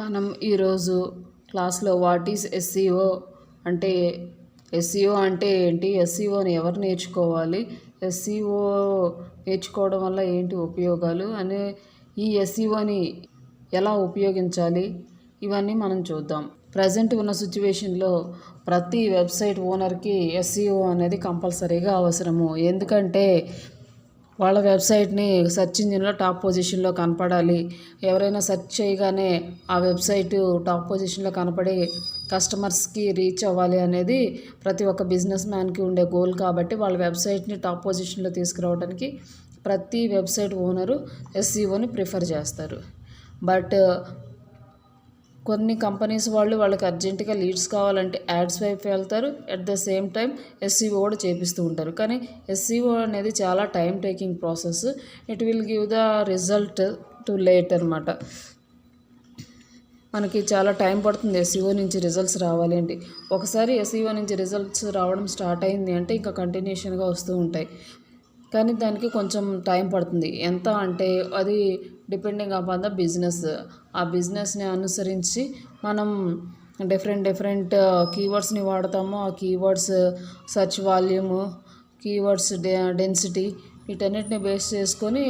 మనం ఈరోజు క్లాస్లో వాట్ ఈజ్ ఎస్సీఓ అంటే ఎస్సీఓ అంటే ఏంటి? ఎస్సీఓని ఎవరు నేర్చుకోవాలి? ఎస్సీఓ నేర్చుకోవడం వల్ల ఏంటి ఉపయోగాలు? అనే ఈ ఎస్సీఓని ఎలా ఉపయోగించాలి? ఇవన్నీ మనం చూద్దాం. ప్రజెంట్ ఉన్న సిచ్యువేషన్లో ప్రతి వెబ్సైట్ ఓనర్కి ఎస్సీఓ అనేది కంపల్సరీగా అవసరము. ఎందుకంటే వాళ్ళ వెబ్సైట్ని సెర్చ్ ఇంజిన్లో టాప్ పొజిషన్లో కనపడాలి. ఎవరైనా సెర్చ్ చేయగానే ఆ వెబ్సైట్ టాప్ పొజిషన్లో కనపడి కస్టమర్స్కి రీచ్ అవ్వాలి అనేది ప్రతి ఒక్క బిజినెస్ మ్యాన్కి ఉండే గోల్ కాబట్టి వాళ్ళ వెబ్సైట్ని టాప్ పొజిషన్లో తీసుకురావడానికి ప్రతి వెబ్సైట్ ఓనరు ఎస్సీఓని ప్రిఫర్ చేస్తారు. బట్ కొన్ని కంపెనీస్ వాళ్ళు వాళ్ళకి అర్జెంటుగా లీడ్స్ కావాలంటే యాడ్స్ వైపు వెళ్తారు. At the same time SEO కూడా చేపిస్తూ ఉంటారు. కానీ ఎస్సీఓ అనేది చాలా time taking process it will give the result too late అనమాట మనకి చాలా టైం పడుతుంది ఎస్ఈఓ నుంచి రిజల్ట్స్ రావాలి అంటే. ఒకసారి ఎస్ఈఓ నుంచి రిజల్ట్స్ రావడం స్టార్ట్ అయింది అంటే ఇంకా కంటిన్యూషన్గా వస్తూ ఉంటాయి. కానీ దానికి కొంచెం టైం పడుతుంది. ఎంత అంటే అది డిపెండింగ్ అపాన్ ద బిజినెస్. ఆ బిజినెస్ని అనుసరించి మనం డిఫరెంట్ డిఫరెంట్ కీవర్డ్స్ని వాడతాము. ఆ keywords search volume keywords density వీటన్నిటిని బేస్ చేసుకొని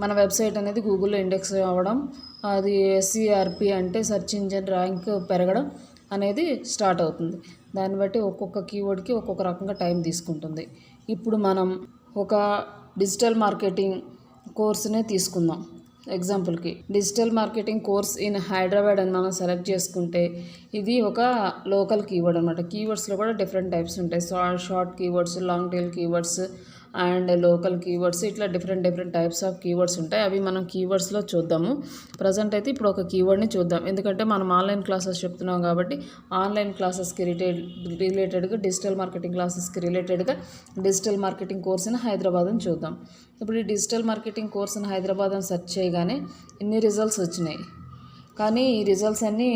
మన వెబ్సైట్ అనేది గూగుల్లో ఇండెక్స్ అవ్వడం అది ఎస్సీఆర్పి అంటే సెర్చ్ ఇంజిన్ ర్యాంక్ పెరగడం అనేది స్టార్ట్ అవుతుంది. దాన్ని బట్టి ఒక్కొక్క కీవర్డ్కి ఒక్కొక్క రకంగా టైం తీసుకుంటుంది. ఇప్పుడు మనం ఒక డిజిటల్ మార్కెటింగ్ కోర్సునే తీసుకుందాం. ఎగ్జాంపుల్కి digital marketing course in Hyderabad అని మనం సెలెక్ట్ చేసుకుంటే ఇది ఒక లోకల్ కీవర్డ్ అనమాట కీవర్డ్స్లో కూడా డిఫరెంట్ టైప్స్ ఉంటాయి. Short keywords long tail keywords and local keywords ఇట్లా different different types of keywords ఉంటాయి. అవి మనం కీవర్డ్స్లో చూద్దాము. ప్రజెంట్ అయితే ఇప్పుడు ఒక కీవర్డ్ని చూద్దాం. ఎందుకంటే మనం ఆన్లైన్ క్లాసెస్ చెప్తున్నాం కాబట్టి ఆన్లైన్ క్లాసెస్కి రిటేడ్ రిలేటెడ్గా డిజిటల్ మార్కెటింగ్ క్లాసెస్కి రిలేటెడ్గా digital marketing course in Hyderabad అని చూద్దాం. ఇప్పుడు ఈ digital marketing course in Hyderabad అని సెర్చ్ చేయగానే ఇన్ని రిజల్ట్స్ వచ్చినాయి. కానీ ఈ రిజల్ట్స్ అన్నీ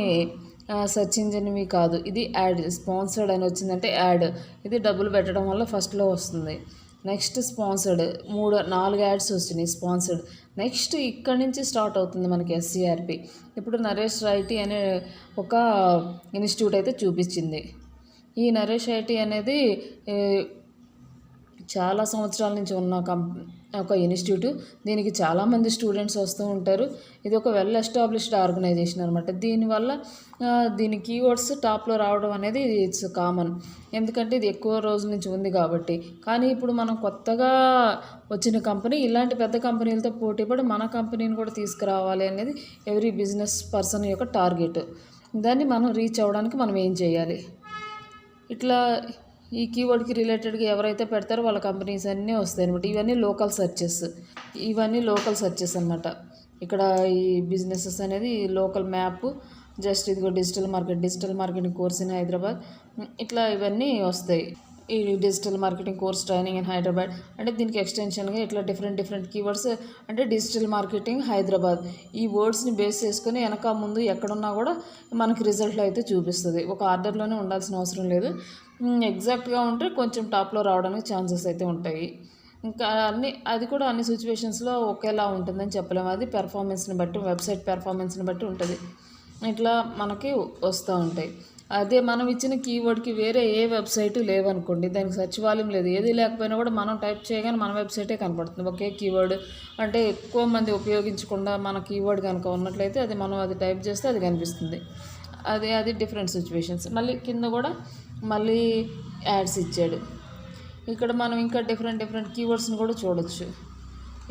సెర్చ్ ఇంజిన్వి కాదు. ఇది యాడ్ స్పాన్సర్డ్ అని వచ్చిందంటే యాడ్ ఇది డబ్బులు పెట్టడం వల్ల ఫస్ట్లో వస్తుంది. నెక్స్ట్ స్పాన్సర్డ్ మూడు నాలుగు యాడ్స్ వచ్చినాయి స్పాన్సర్డ్. నెక్స్ట్ ఇక్కడి నుంచి స్టార్ట్ అవుతుంది మనకి ఎస్సీఆర్పి ఇప్పుడు నరేష్ ఐటీ అనే ఒక ఇన్స్టిట్యూట్ అయితే చూపించింది. ఈ నరేష్ ఐటీ అనేది చాలా సంవత్సరాల నుంచి ఉన్న కం ఒక ఇన్స్టిట్యూట్. దీనికి చాలామంది స్టూడెంట్స్ వస్తూ ఉంటారు. ఇది ఒక వెల్ ఎస్టాబ్లిష్డ్ ఆర్గనైజేషన్ అనమాట దీనివల్ల దీని కీవర్డ్స్ టాప్లో రావడం అనేది ఇట్స్ కామన్. ఎందుకంటే ఇది ఎక్కువ రోజుల నుంచి ఉంది కాబట్టి. కానీ ఇప్పుడు మనం కొత్తగా వచ్చిన కంపెనీ ఇలాంటి పెద్ద కంపెనీలతో పోటీపడి మన కంపెనీని కూడా తీసుకురావాలి అనేది ఎవ్రీ బిజినెస్ పర్సన్ యొక్క టార్గెట్. దాన్ని మనం రీచ్ అవ్వడానికి మనం ఏం చేయాలి? ఇట్లా ఈ కీవర్డ్కి రిలేటెడ్గా ఎవరైతే పెడతారో వాళ్ళ కంపెనీస్ అన్నీ వస్తాయి అనమాట ఇవన్నీ లోకల్ సెర్చెస్. ఇవన్నీ లోకల్ సెర్చెస్ అనమాట ఇక్కడ ఈ బిజినెసెస్ అనేది లోకల్ మ్యాప్ జస్ట్ ఇదిగో digital market digital marketing course in Hyderabad. ఇట్లా ఇవన్నీ వస్తాయి. ఈ digital marketing course training in Hyderabad. అంటే దీనికి ఎక్స్టెన్షన్గా ఇట్లా డిఫరెంట్ డిఫరెంట్ కీవర్డ్స్. అంటే డిజిటల్ మార్కెటింగ్ హైదరాబాద్. ఈ వర్డ్స్ని బేస్ చేసుకొని వెనక ముందు ఎక్కడున్నా కూడా మనకి రిజల్ట్లు అయితే చూపిస్తుంది. ఒక ఆర్డర్లోనే ఉండాల్సిన అవసరం లేదు. ఎగ్జాక్ట్గా ఉంటే కొంచెం టాప్లో రావడానికి ఛాన్సెస్ అయితే ఉంటాయి. ఇంకా అన్ని అది కూడా అన్ని సిచ్యువేషన్స్లో ఒకేలా ఉంటుందని చెప్పలేము అది పెర్ఫార్మెన్స్ని బట్టి వెబ్సైట్ పెర్ఫార్మెన్స్ని బట్టి ఉంటుంది. ఇట్లా మనకి వస్తూ ఉంటాయి. అదే మనం ఇచ్చిన కీవర్డ్కి వేరే ఏ వెబ్సైట్ లేవనుకోండి దానికి సెర్చ్ వాల్యూమ్ లేదు. ఏది లేకపోయినా కూడా మనం టైప్ చేయగానే మన వెబ్సైటే కనపడుతుంది. ఒకే కీవర్డ్ అంటే ఎక్కువ మంది ఉపయోగించకుండా మన కీవర్డ్ కనుక ఉన్నట్లయితే అది మనం అది టైప్ చేస్తే అది కనిపిస్తుంది. అది అది డిఫరెంట్ సిచ్యువేషన్స్ మళ్ళీ కింద కూడా మళ్ళీ యాడ్స్ ఇచ్చాడు. ఇక్కడ మనం ఇంకా డిఫరెంట్ డిఫరెంట్ కీవర్డ్స్ని కూడా చూడొచ్చు.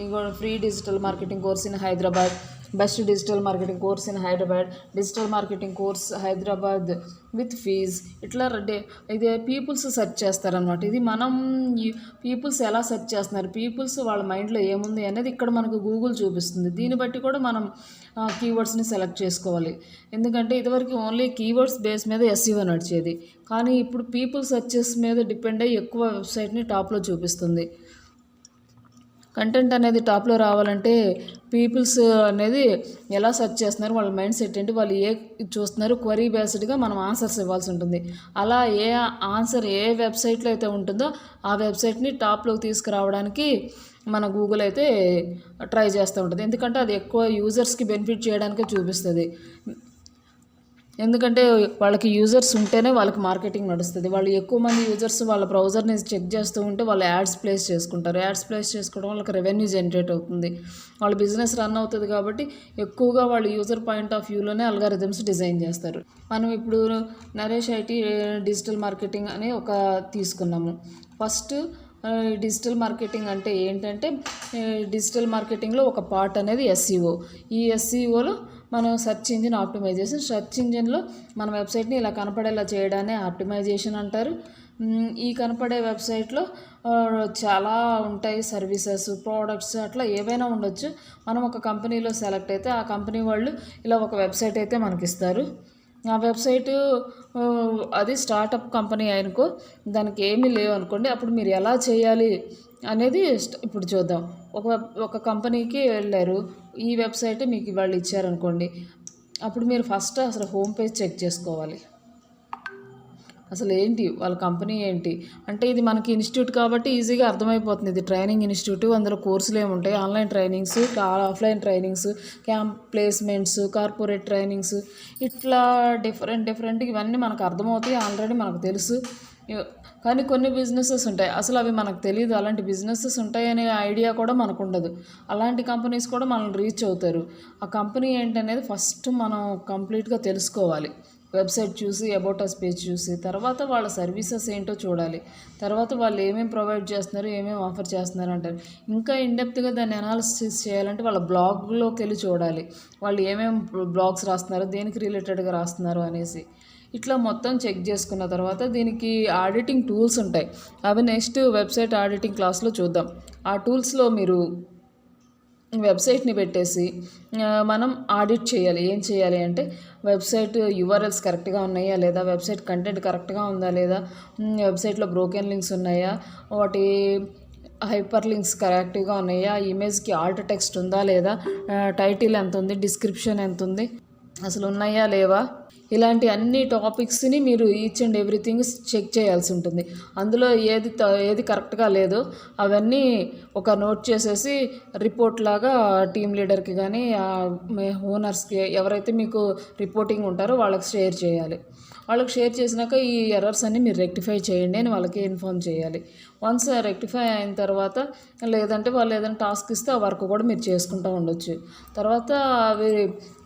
ఇంకో free digital marketing course in Hyderabad best digital marketing course in Hyderabad digital marketing course Hyderabad with fees. ఇట్లా డే- ఇది పీపుల్స్ సెర్చ్ చేస్తారనమాట ఇది మనం పీపుల్స్ ఎలా సెర్చ్ చేస్తున్నారు? పీపుల్స్ వాళ్ళ మైండ్లో ఏముంది అనేది ఇక్కడ మనకు గూగుల్ చూపిస్తుంది. దీన్ని బట్టి కూడా మనం కీవర్డ్స్ని సెలెక్ట్ చేసుకోవాలి. ఎందుకంటే ఇదివరకు ఓన్లీ కీవర్డ్స్ బేస్ మీద ఎస్ఈఓ నడిచేది. కానీ ఇప్పుడు పీపుల్ సెర్చెస్ మీద డిపెండ్ అయ్యి ఎక్కువ వెబ్సైట్ని టాప్లో చూపిస్తుంది. కంటెంట్ అనేది టాప్లో రావాలంటే పీపుల్స్ అనేది ఎలా సెర్చ్ చేస్తున్నారు వాళ్ళ మైండ్ సెట్ ఏంటి వాళ్ళు ఏ చూస్తున్నారు క్వరీ బేస్డ్గా మనం ఆన్సర్స్ ఇవ్వాల్సి ఉంటుంది. అలా ఏ ఆన్సర్ ఏ వెబ్సైట్లో అయితే ఉంటుందో ఆ వెబ్సైట్ని టాప్లోకి తీసుకురావడానికి మన గూగుల్ అయితే ట్రై చేస్తూ ఉంటుంది. ఎందుకంటే అది ఎక్కువ యూజర్స్కి బెనిఫిట్ చేయడానికే చూపిస్తుంది. ఎందుకంటే వాళ్ళకి యూజర్స్ ఉంటేనే వాళ్ళకి మార్కెటింగ్ నడుస్తుంది. వాళ్ళు ఎక్కువ మంది యూజర్స్ వాళ్ళ బ్రౌజర్ని చెక్ చేస్తూ ఉంటే వాళ్ళు యాడ్స్ ప్లేస్ చేసుకుంటారు. యాడ్స్ ప్లేస్ చేసుకోవడం వాళ్ళకి రెవెన్యూ జనరేట్ అవుతుంది. వాళ్ళ బిజినెస్ రన్ అవుతుంది కాబట్టి ఎక్కువగా వాళ్ళు యూజర్ పాయింట్ ఆఫ్ వ్యూలోనే అల్గారిథమ్స్ డిజైన్ చేస్తారు. మనం ఇప్పుడు నరేష్ ఐటీ డిజిటల్ మార్కెటింగ్ అని ఒక తీసుకున్నాము. ఫస్ట్ డిజిటల్ మార్కెటింగ్ అంటే ఏంటంటే డిజిటల్ మార్కెటింగ్లో ఒక పార్ట్ అనేది ఎస్ఈఓ ఈ ఎస్ఈఓలో మనం సెర్చ్ ఇంజిన్ ఆప్టిమైజేషన్ సెర్చ్ ఇంజిన్లో మన వెబ్సైట్ని ఇలా కనపడేలా చేయడాన్ని ఆప్టిమైజేషన్ అంటారు. ఈ కనపడే వెబ్సైట్లో చాలా ఉంటాయి సర్వీసెస్ ప్రోడక్ట్స్ అట్లా ఏవైనా ఉండొచ్చు. మనం ఒక కంపెనీలో సెలెక్ట్ అయితే ఆ కంపెనీ వాళ్ళు ఇలా ఒక వెబ్సైట్ అయితే మనకిస్తారు. ఆ వెబ్సైట్ అది స్టార్టప్ కంపెనీ అనుకో దానికి ఏమీ లేవు అనుకోండి అప్పుడు మీరు ఎలా చేయాలి అనేది ఇప్పుడు చూద్దాం. ఒక ఒక కంపెనీకి వెళ్ళారు ఈ వెబ్సైట్ మీకు వాళ్ళు ఇచ్చారనుకోండి. అప్పుడు మీరు ఫస్ట్ అసలు హోమ్ పేజ్ చెక్ చేసుకోవాలి. అసలు ఏంటి వాళ్ళ కంపెనీ ఏంటి? అంటే ఇది మనకి ఇన్స్టిట్యూట్ కాబట్టి ఈజీగా అర్థమైపోతుంది. ఇది ట్రైనింగ్ ఇన్స్టిట్యూట్. అందులో కోర్సులు ఏముంటాయి? Online trainings offline trainings camp placements corporate trainings ఇట్లా డిఫరెంట్ డిఫరెంట్ ఇవన్నీ మనకు అర్థమవుతాయి. ఆల్రెడీ మనకు తెలుసు. కానీ కొన్ని బిజినెసెస్ ఉంటాయి. అసలు అవి మనకు తెలియదు అలాంటి బిజినెసెస్ ఉంటాయనే ఐడియా కూడా మనకు ఉండదు అలాంటి కంపెనీస్ కూడా మనల్ని రీచ్ అవుతారు. ఆ కంపెనీ ఏంటనేది ఫస్ట్ మనం కంప్లీట్గా తెలుసుకోవాలి. వెబ్సైట్ చూసి అబౌట్ అస్ పేజ్ చూసి తర్వాత వాళ్ళ సర్వీసెస్ ఏంటో చూడాలి. తర్వాత వాళ్ళు ఏమేమి ప్రొవైడ్ చేస్తున్నారు ఏమేమి ఆఫర్ చేస్తున్నారు అంటారు. ఇంకా ఇండెప్త్గా దాన్ని అనాలిసిస్ చేయాలంటే వాళ్ళ బ్లాగ్లోకి వెళ్ళి చూడాలి. వాళ్ళు ఏమేమి బ్లాగ్స్ రాస్తున్నారు దేనికి రిలేటెడ్గా రాస్తున్నారు అనేసి. ఇట్లా మొత్తం చెక్ చేసుకున్న తర్వాత దీనికి ఆడిటింగ్ టూల్స్ ఉంటాయి. అవి నెక్స్ట్ వెబ్సైట్ ఆడిటింగ్ క్లాస్లో చూద్దాం. ఆ టూల్స్లో మీరు వెబ్సైట్ని పెట్టేసి మనం ఆడిట్ చేయాలి. ఏం చేయాలి అంటే వెబ్సైట్ యూఆర్ఎల్స్ కరెక్ట్గా ఉన్నాయా లేదా వెబ్సైట్ కంటెంట్ కరెక్ట్గా ఉందా లేదా వెబ్సైట్లో బ్రోకెన్ లింక్స్ ఉన్నాయా వాటి హైపర్ లింక్స్ కరెక్ట్గా ఉన్నాయా ఇమేజ్కి ఆల్ట్ టెక్స్ట్ ఉందా లేదా టైటిల్ ఎంత ఉంది డిస్క్రిప్షన్ ఎంత ఉంది అసలు ఉన్నాయా లేవా ఇలాంటి అన్ని టాపిక్స్ని మీరు ఈచ్ అండ్ ఎవ్రీథింగ్ చెక్ చేయాల్సి ఉంటుంది. అందులో ఏది త- ఏది కరెక్ట్గా లేదో అవన్నీ ఒక నోట్ చేసేసి రిపోర్ట్ లాగా టీమ్ లీడర్కి కానీ ఓనర్స్కి ఎవరైతే మీకు రిపోర్టింగ్ ఉంటారో వాళ్ళకి షేర్ చేయాలి. వాళ్ళకి షేర్ చేసినాక ఈ ఎర్రర్స్ అన్ని మీరు రెక్టిఫై చేయండి అని వాళ్ళకి ఇన్ఫామ్ చేయాలి. వన్స్ రెక్టిఫై అయిన తర్వాత లేదంటే వాళ్ళు ఏదైనా టాస్క్ ఇస్తే ఆ వర్క్ కూడా మీరు చేసుకుంటూ ఉండొచ్చు. తర్వాత అవి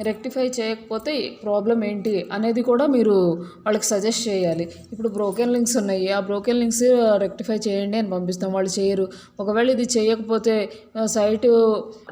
రెక్టిఫై చేయకపోతే ప్రాబ్లం ఏంటి అనేది కూడా మీరు వాళ్ళకి సజెస్ట్ చేయాలి. ఇప్పుడు బ్రోకెన్ లింక్స్ ఉన్నాయి. ఆ బ్రోకెన్ లింక్స్ రెక్టిఫై చేయండి అని పంపిస్తాం. వాళ్ళు చేయరు. ఒకవేళ ఇది చేయకపోతే సైటు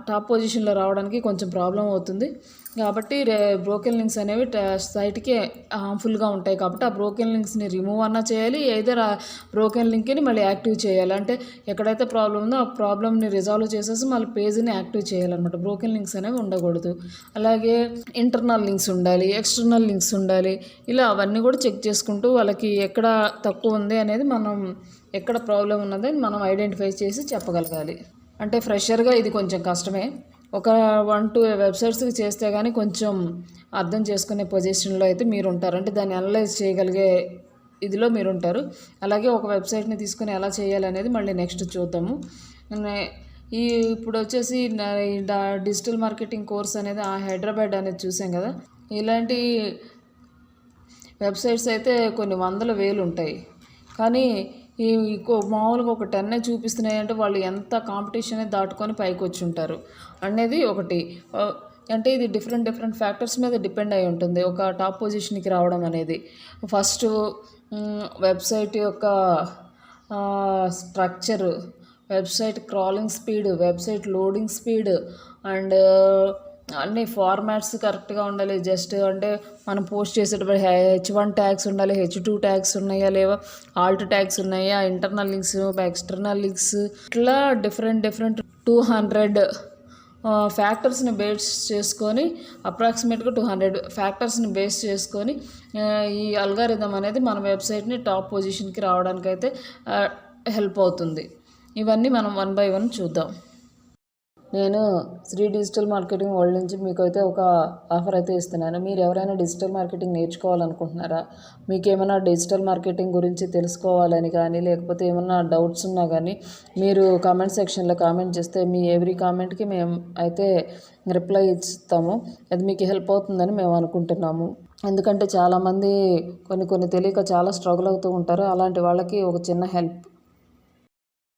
టాప్ పొజిషన్లో రావడానికి కొంచెం ప్రాబ్లం అవుతుంది. కాబట్టి బ్రోకెన్ లింక్స్ అనేవి సైట్కి హార్మ్ఫుల్గా ఉంటాయి కాబట్టి ఆ బ్రోకెన్ లింక్స్ని రిమూవ్ అన్నా చేయాలి ఏదైనా ఆ బ్రోకెన్ లింక్ని మళ్ళీ యాక్టివ్ చేయాలి. అంటే ఎక్కడైతే ప్రాబ్లం ఉందో ఆ ప్రాబ్లమ్ని రిజాల్వ్ చేసేసి మళ్ళీ పేజ్ని యాక్టివ్ చేయాలన్నమాట. బ్రోకెన్ లింక్స్ అనేవి ఉండకూడదు. అలాగే ఇంటర్నల్ లింక్స్ ఉండాలి ఎక్స్టర్నల్ లింక్స్ ఉండాలి. ఇలా అవన్నీ కూడా చెక్ చేసుకుంటూ వాళ్ళకి ఎక్కడ తక్కువ ఉంది అనేది మనం ఎక్కడ ప్రాబ్లం ఉన్నది మనం ఐడెంటిఫై చేసి చెప్పగలగాలి. అంటే ఫ్రెషర్గా ఇది కొంచెం కష్టమే. ఒక వన్ టూ వెబ్సైట్స్కి చేస్తే కానీ కొంచెం అర్థం చేసుకునే పొజిషన్లో అయితే మీరు ఉంటారు అంటే దాన్ని అనలైజ్ చేయగలిగే ఇదిలో మీరు ఉంటారు అలాగే ఒక వెబ్సైట్ని తీసుకుని ఎలా చేయాలి అనేది మళ్ళీ నెక్స్ట్ చూద్దాము. ఈ ఇప్పుడు వచ్చేసి డిజిటల్ మార్కెటింగ్ కోర్స్ అనేది ఆ హైదరాబాద్ అనేది చూసాం కదా. ఇలాంటి వెబ్సైట్స్ అయితే కొన్ని వందల వేలు ఉంటాయి కానీ మామూలుగా ఒక టెన్నే చూపిస్తున్నాయి అంటే వాళ్ళు ఎంత కాంపిటీషన్ దాటుకొని పైకి వచ్చి ఉంటారు అనేది ఒకటి. అంటే ఇది డిఫరెంట్ డిఫరెంట్ ఫ్యాక్టర్స్ మీద డిపెండ్ అయి ఉంటుంది. ఒక టాప్ పొజిషన్కి రావడం అనేది. ఫస్ట్ వెబ్సైట్ యొక్క structure website crawling speed website loading speed and అన్ని ఫార్మాట్స్ కరెక్ట్గా ఉండాలి. జస్ట్ అంటే మనం పోస్ట్ చేసేటప్పుడు హెచ్ వన్ ట్యాగ్స్ ఉండాలి హెచ్ టూ ట్యాగ్స్ ఉన్నాయా లేవా? ఆల్ట్ ట్యాగ్స్ ఉన్నాయా? ఇంటర్నల్ లింక్స్ ఎక్స్టర్నల్ లింక్స్ ఇట్లా డిఫరెంట్ డిఫరెంట్ టూ హండ్రెడ్ ఫ్యాక్టర్స్ని బేస్ చేసుకొని అప్రాక్సిమేట్గా టూ హండ్రెడ్ ఫ్యాక్టర్స్ని బేస్ చేసుకొని ఈ అల్గారిథం అనేది మన వెబ్సైట్ని టాప్ పొజిషన్కి రావడానికైతే హెల్ప్ అవుతుంది. ఇవన్నీ మనం వన్ బై వన్ చూద్దాం. నేను శ్రీ డిజిటల్ మార్కెటింగ్ వరల్డ్ నుంచి మీకు అయితే ఒక ఆఫర్ అయితే ఇస్తున్నాను. మీరు ఎవరైనా డిజిటల్ మార్కెటింగ్ నేర్చుకోవాలనుకుంటున్నారా? మీకు ఏమైనా డిజిటల్ మార్కెటింగ్ గురించి తెలుసుకోవాలని కానీ లేకపోతే ఏమైనా డౌట్స్ ఉన్నా కానీ మీరు కామెంట్ సెక్షన్లో కామెంట్ చేస్తే మీ ఎవ్రీ కామెంట్కి మేము అయితే రిప్లై ఇస్తాము. అది మీకు హెల్ప్ అవుతుందని మేము అనుకుంటున్నాము. ఎందుకంటే చాలామంది కొన్ని కొన్ని తెలియక చాలా స్ట్రగుల్ అవుతూ ఉంటారు. అలాంటి వాళ్ళకి ఒక చిన్న హెల్ప్